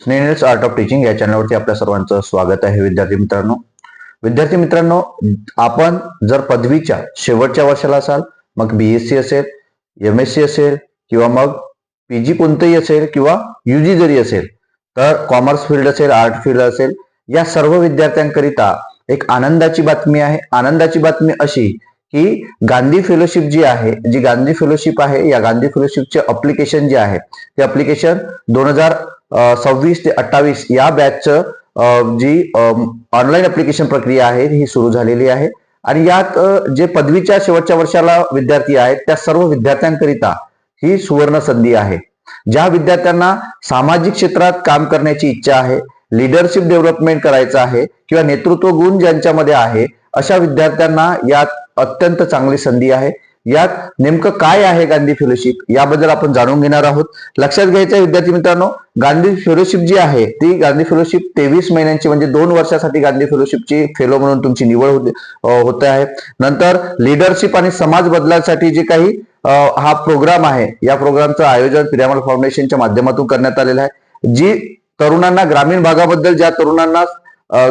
Snell's art of teaching या चॅनलवरती आपल्या सर्वांचं स्वागत आहे विद्यार्थी मित्रांनो. विद्यार्थी मित्रांनो आपण जर पदवीच्या शेवटच्या वर्षाला असाल मग बीएससी असेल एम एस सी असेल किंवा मग पीजी कोणतंही असेल किंवा युजी जरी असेल तर कॉमर्स फील्ड असेल आर्ट फील्ड असेल या सर्व विद्यार्थ्यांकरिता एक आनंदाची बातमी आहे. आनंदाची बातमी अशी की गांधी फेलोशिप जी आहे जी गांधी फेलोशिप आहे या गांधी फेलोशिपचे अप्लिकेशन जे आहे ते अप्लिकेशन दोन हजार सव्वीस ते अठ्ठावीस या बॅचचं जी ऑनलाईन अप्लिकेशन प्रक्रिया आहे ही सुरू झालेली आहे. आणि यात जे पदवीच्या शेवटच्या वर्षाला विद्यार्थी आहेत त्या सर्व विद्यार्थ्यांकरिता ही सुवर्ण संधी आहे. ज्या विद्यार्थ्यांना सामाजिक क्षेत्रात काम करण्याची इच्छा आहे लिडरशिप डेव्हलपमेंट करायचं आहे किंवा नेतृत्व गुण ज्यांच्यामध्ये आहे अशा विद्यार्थ्यांना यात अत्यंत चांगली संधी आहे. यात नेमकं काय आहे गांधी फेलोशिप याबद्दल आपण जाणून घेणार आहोत. लक्षात घ्यायचं आहे विद्यार्थी मित्रांनो गांधी फेलोशिप जी आहे ती गांधी फेलोशिप तेवीस महिन्यांची म्हणजे दोन वर्षासाठी गांधी फेलोशिपची फेलो म्हणून तुमची निवड होते आहे. नंतर लिडरशिप आणि समाज बदलासाठी जे काही हा प्रोग्राम आहे या प्रोग्रामचं आयोजन पिरामल फाउंडेशनच्या माध्यमातून करण्यात आलेलं आहे. जी तरुणांना ग्रामीण भागाबद्दल ज्या तरुणांना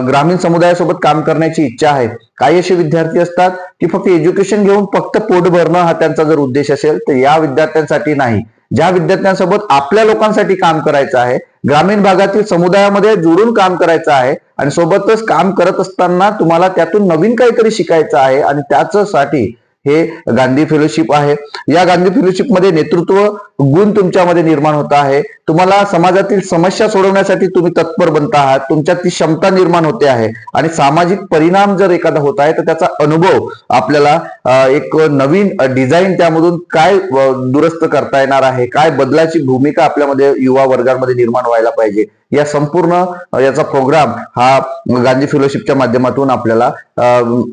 ग्रामीण समुदायासोबत काम करण्याची इच्छा आहे. काही असे विद्यार्थी असतात की फक्त एज्युकेशन घेऊन फक्त पोट भरणं हा त्यांचा जर उद्देश असेल तर या विद्यार्थ्यांसाठी नाही. ज्या विद्यार्थ्यांसोबत आपल्या लोकांसाठी काम करायचं आहे ग्रामीण भागातील समुदायामध्ये जुळून काम करायचं आहे आणि सोबतच काम करत असताना तुम्हाला त्यातून नवीन काहीतरी शिकायचं आहे आणि त्याच्यासाठी हे गांधी फेलोशिप आहे. या गांधी फेलोशिपमध्ये नेतृत्व गुण तुमच्यामध्ये निर्माण होत आहे. तुम्हाला समाजातील समस्या सोडवण्यासाठी तुम्ही तत्पर बनता आहात. तुमच्यात ती क्षमता निर्माण होते आहे. आणि सामाजिक परिणाम जर एखादा होत आहे तर त्याचा अनुभव आपल्याला एक नवीन डिझाईन त्यामधून काय दुरुस्त करता येणार आहे? काय बदलाची भूमिका आपल्यामध्ये युवा वर्गामध्ये निर्माण व्हायला पाहिजे? या संपूर्ण याचा प्रोग्राम हा गांधी फेलोशिपच्या माध्यमातून आपल्याला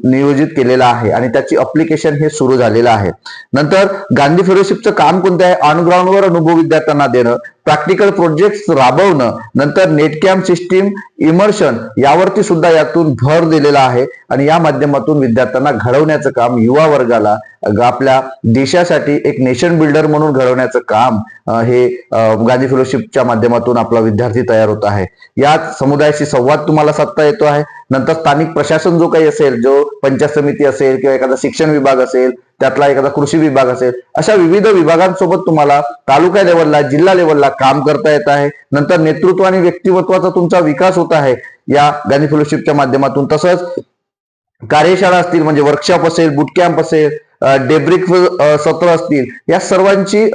नियोजित केलेला आहे आणि त्याची अप्लिकेशन हे सुरू झालेलं आहे. नंतर गांधी फेलोशिपचं काम कोणतं आहे? ऑन ग्राउंडवर अनुभव विद्यार्थ्यांना देणं प्रॅक्टिकल प्रोजेक्ट राबवणं नंतर नेटकॅम्प सिस्टीम इमर्शन यावरती सुद्धा यातून भर दिलेला आहे आणि या माध्यमातून विद्यार्थ्यांना घडवण्याचं काम युवा वर्गाला आपल्या देशासाठी एक नेशन बिल्डर म्हणून घडवण्याचं काम हे गांधी फेलोशिपच्या माध्यमातून आपला विद्यार्थी तयार होत आहे. यात समुदायाशी संवाद तुम्हाला साधता येतो आहे. नंतर स्थानिक प्रशासन जो काही असेल जो पंचायत समिती असेल किंवा एखादा शिक्षण विभाग असेल त्यातला एखादा कृषी विभाग असेल अशा विविध विभागांसोबत तुम्हाला तालुका लेवलला जिल्हा लेवलला काम करता येत आहे. नंतर नेतृत्व आणि व्यक्तिमत्वाचा तुमचा विकास होत आहे. या गांधी फेलोशिपच्या माध्यमातून तसंच कार्यशाळा असतील म्हणजे वर्कशॉप असेल बुट कॅम्प असेल डेब्रिक सत्र असतील या सर्वांची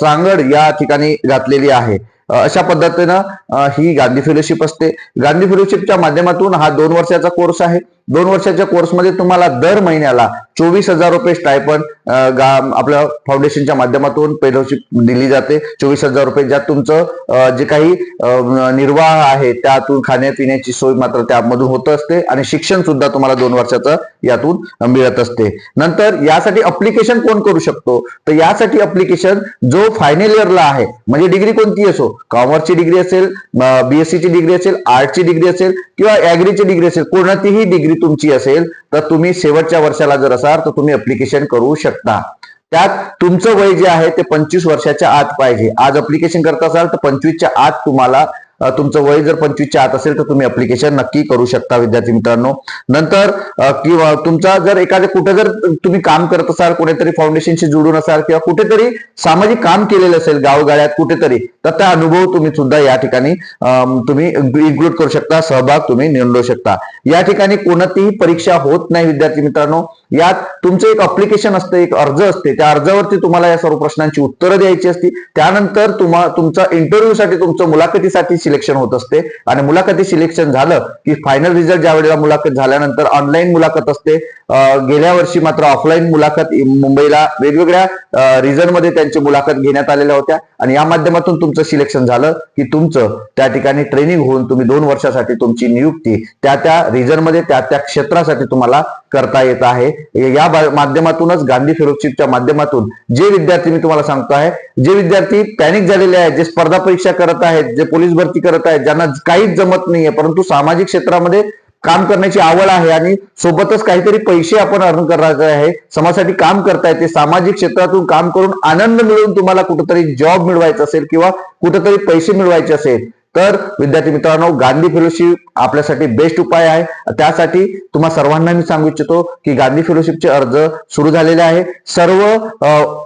सांगड या ठिकाणी घातलेली आहे. अशा पद्धतीनं ही गांधी फेलोशिप असते. गांधी फेलोशिपच्या माध्यमातून हा दोन वर्षाचा कोर्स आहे. दोन वर्षाच्या कोर्समध्ये तुम्हाला दर महिन्याला चोवीस हजार रुपये स्टायपन आपल्या फाउंडेशनच्या माध्यमातून फेलोशिप दिली जाते. चोवीस हजार रुपये ज्यात तुमचं जे काही निर्वाह आहे त्यातून खाण्यापिण्याची सोय मात्र त्यामधून होत असते आणि शिक्षण सुद्धा तुम्हाला दोन वर्षाचं यातून मिळत असते. नंतर यासाठी अप्लिकेशन कोण करू शकतो? तर यासाठी अप्लिकेशन जो फायनल इयरला आहे म्हणजे डिग्री कोणती असो कॉमर्सची डिग्री असेल बीएससी ची डिग्री असेल आर्टची डिग्री असेल किंवा ऍग्रीची डिग्री असेल कोणतीही डिग्री तुमची असेल तर तुम्ही शेवटच्या वर्षाला जर असाल तर तुम्ही अप्लिकेशन करू शकता. त्यात तुमचं वय जे आहे ते पंचवीस वर्षाच्या आत पाहिजे. आज अप्लिकेशन करत असाल तर पंचवीसच्या आत तुम्हाला तुमचं वय जर पंचवीसच्या आत असेल तर तुम्ही अप्लिकेशन नक्की करू शकता विद्यार्थी मित्रांनो. नंतर किंवा तुमचा जर एखाद्या कुठे जर तुम्ही काम करत असाल कुठेतरी फाउंडेशनशी जुडून असाल किंवा कुठेतरी सामाजिक काम केलेलं असेल गावगाड्यात कुठेतरी तर त्या अनुभव तुम्ही सुद्धा या ठिकाणी तुम्ही इन्क्लूड करू शकता सहभाग तुम्ही नोंदवू शकता. या ठिकाणी कोणतीही परीक्षा होत नाही विद्यार्थी मित्रांनो. यात तुमचं एक अप्लिकेशन असतं एक अर्ज असते. त्या अर्जावरती तुम्हाला या सर्व प्रश्नांची उत्तरं द्यायची असती. त्यानंतर तुम्हा तुमचा इंटरव्ह्यूसाठी तुमचं मुलाखतीसाठी सिलेक्शन होत असते. आणि मुलाखती सिलेक्शन झालं की फायनल रिझल्ट ज्या वेळेला मुलाखत झाल्यानंतर ऑनलाईन मुलाखत असते. गेल्या वर्षी मात्र ऑफलाईन मुलाखत मुंबईला वेगवेगळ्या रिझनमध्ये त्यांची मुलाखत घेण्यात आलेल्या होत्या. आणि या माध्यमातून तुमचं सिलेक्शन झालं की तुमचं त्या ठिकाणी ट्रेनिंग होऊन तुम्ही दोन वर्षासाठी तुमची नियुक्ती त्या त्या रिजनमध्ये त्या त्या क्षेत्रासाठी तुम्हाला करता येत आहे. या माध्यमातूनच गांधी फेलोशिपच्या माध्यमातून जे विद्यार्थी मी तुम्हाला सांगतो आहे जे विद्यार्थी पॅनिक झालेले आहेत जे स्पर्धा परीक्षा करत आहेत जे पोलीस भरती करत आहेत ज्यांना काहीच जमत नाहीये परंतु सामाजिक क्षेत्रामध्ये काम करण्याची आवड आहे आणि सोबतच काहीतरी पैसे आपण अर्न करायचे आहे समाजासाठी काम करताय ते सामाजिक क्षेत्रातून काम करून आनंद मिळवून तुम्हाला कुठंतरी जॉब मिळवायचा असेल किंवा कुठंतरी पैसे मिळवायचे असेल तर विद्यार्थी मित्रांनो गांधी फेलोशिप आपल्यासाठी बेस्ट उपाय आहे. त्यासाठी तुम्हा सर्वांना मी सांगू इच्छितो की गांधी फेलोशिपचे अर्ज सुरू झालेले आहे. सर्व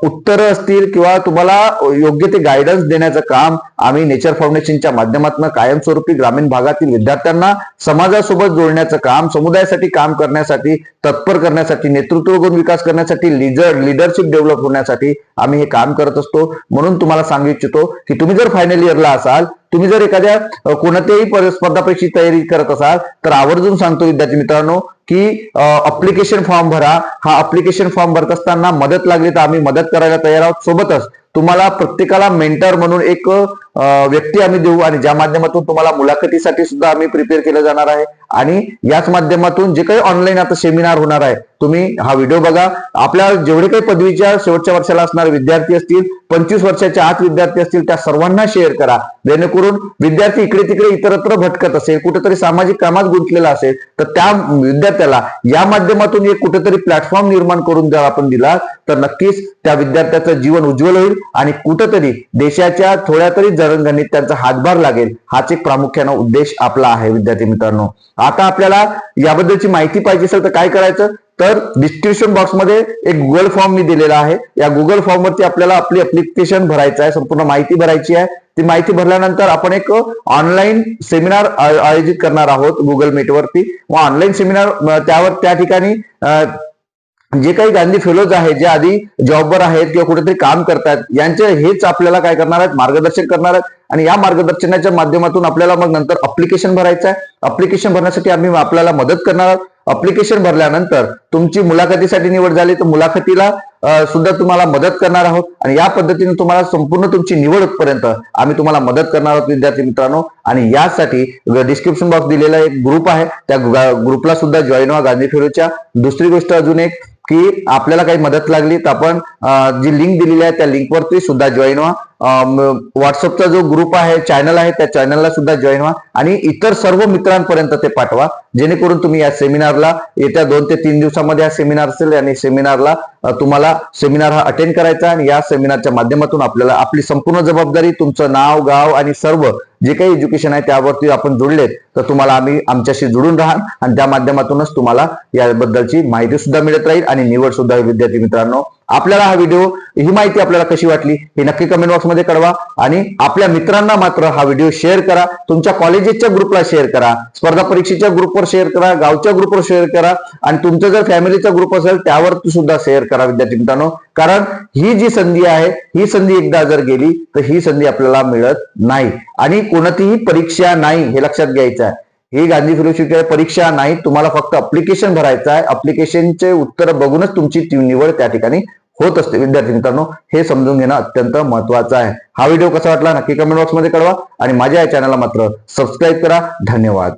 उत्तर असतील किंवा तुम्हाला योग्य ते गायडन्स देण्याचं काम आम्ही नेचर फाउंडेशनच्या माध्यमातून कायमस्वरूपी ग्रामीण भागातील विद्यार्थ्यांना समाजासोबत जोडण्याचं काम समुदायासाठी काम करण्यासाठी तत्पर करण्यासाठी नेतृत्व गुण विकास करण्यासाठी लिडर लिडरशिप डेव्हलप होण्यासाठी आम्ही हे काम करत असतो. म्हणून तुम्हाला सांगू इच्छितो की तुम्ही जर फायनल इयरला असाल तुम्ही जर एखाद्या कोणत्याही स्पर्धा परीक्षेची तयारी करत असाल तर आवर्जून सांगतो विद्यार्थी मित्रांनो की अप्लिकेशन फॉर्म भरा. हा अप्लिकेशन फॉर्म भरत असताना मदत लागली तर आम्ही मदत करायला तयार आहोत. सोबतच तुम्हाला प्रत्येकाला मेंटर म्हणून एक व्यक्ती आम्ही देऊ आणि ज्या माध्यमातून तुम्हाला मुलाखतीसाठी सुद्धा आम्ही प्रिपेअर केलं जाणार आहे. आणि याच माध्यमातून जे काही ऑनलाईन आता सेमिनार होणार आहे तुम्ही हा व्हिडिओ बघा. आपल्या जेवढे काही पदवीच्या शेवटच्या वर्षाला असणारे विद्यार्थी असतील पंचवीस वर्षाच्या आत विद्यार्थी असतील त्या सर्वांना शेअर करा. जेणेकरून विद्यार्थी इकडे तिकडे इतरत्र भटकत असेल कुठेतरी सामाजिक कामात गुंतलेला असेल तर त्या विद्यार्थ्याला या माध्यमातून एक कुठेतरी प्लॅटफॉर्म निर्माण करून जर आपण दिला तर नक्कीच त्या विद्यार्थ्याचं जीवन उज्ज्वल होईल आणि कुठेतरी देशाच्या थोड्या तरी जडणघडणीत त्यांचा हातभार लागेल हाच एक प्रामुख्यानं उद्देश आपला आहे विद्यार्थी मित्रांनो. आता आपल्याला याबद्दलची माहिती पाहिजे असेल तर काय करायचं? तर डिस्क्रिप्शन बॉक्समध्ये एक गुगल फॉर्म मी दिलेला आहे. या गुगल फॉर्म वरती आपल्याला आपली अप्लिकेशन भरायचं आहे संपूर्ण माहिती भरायची आहे. ती माहिती भरल्यानंतर आपण एक ऑनलाईन सेमिनार आयोजित करणार आहोत गुगल मीट वरती. व ऑनलाईन सेमिनार त्यावर त्या ठिकाणी जे काही गांधी फेलोज आहेत जे आधी जॉबवर आहेत किंवा कुठेतरी काम करतात यांचे हेच आपल्याला काय करणार आहेत? मार्गदर्शन करणार आहेत. आणि या मार्गदर्शनाच्या माध्यमातून आपल्याला मग नंतर अप्लिकेशन भरायचं आहे. अप्लिकेशन भरण्यासाठी आम्ही आपल्याला मदत करणार आहोत. अप्लिकेशन भरल्यानंतर तुमची मुलाखतीसाठी निवड झाली तर मुलाखतीला सुद्धा तुम्हाला मदत करणार आहोत. आणि या पद्धतीने तुम्हाला संपूर्ण तुमची निवड पर्यंत आम्ही तुम्हाला मदत करणार आहोत विद्यार्थी मित्रांनो. आणि यासाठी डिस्क्रिप्शन बॉक्स दिलेला एक ग्रुप आहे. त्या ग्रुपला सुद्धा जॉईन व्हा गांधी फेलोच्या दुसरी गोष्ट अजून एक की आपल्याला काही मदत लागली तर आपण जी लिंक दिलेली आहे त्या लिंकवरती सुद्धा जॉईन व्हा. व्हॉट्सअपचा जो ग्रुप आहे चॅनल आहे त्या चॅनलला सुद्धा जॉईन व्हा आणि इतर सर्व मित्रांपर्यंत ते पाठवा. जेणेकरून तुम्ही या सेमिनारला येत्या दोन ते तीन दिवसामध्ये हा सेमिनार असेल आणि सेमिनारला तुम्हाला सेमिनार हा अटेंड करायचा आणि या सेमिनारच्या माध्यमातून आपल्याला आपली संपूर्ण जबाबदारी तुमचं नाव गाव आणि सर्व जे काही एज्युकेशन आहे त्यावरती आपण जुळलेत तर तुम्हाला आम्ही आमच्याशी जुळून राहा आणि त्या माध्यमातूनच तुम्हाला याबद्दलची माहिती सुद्धा मिळत राहील आणि निवड सुद्धा विद्यार्थी मित्रांनो. आपल्याला हा व्हिडिओ ही माहिती आपल्याला कशी वाटली हे नक्की कमेंट बॉक्समध्ये कळवा. आणि आपल्या मित्रांना मात्र हा व्हिडिओ शेअर करा. तुमच्या कॉलेजेसच्या ग्रुपला शेअर करा. स्पर्धा परीक्षेच्या ग्रुपवर शेअर करा. गावच्या ग्रुपवर शेअर करा. आणि तुमचं जर फॅमिलीचा ग्रुप असेल त्यावर सुद्धा शेअर करा विद्यार्थी मित्रांनो. कारण ही जी संधी आहे ही संधी एकदा जर गेली तर ही संधी आपल्याला मिळत नाही. आणि कोणतीही परीक्षा नाही हे लक्षात घ्यायचं आहे. ही गांधी फेलोशिप परीक्षा नाही तुम्हाला फक्त अप्लिकेशन भरायचं आहे. अप्लिकेशनचे उत्तर बघूनच तुमची निवड त्या ठिकाणी होत असते. विद्यार्थी मित्रांनो हे समजून घेणं अत्यंत महत्वाचं आहे. हा व्हिडिओ कसा वाटला नक्की कमेंट बॉक्समध्ये कळवा आणि माझ्या या चॅनलला मात्र सबस्क्राईब करा. धन्यवाद.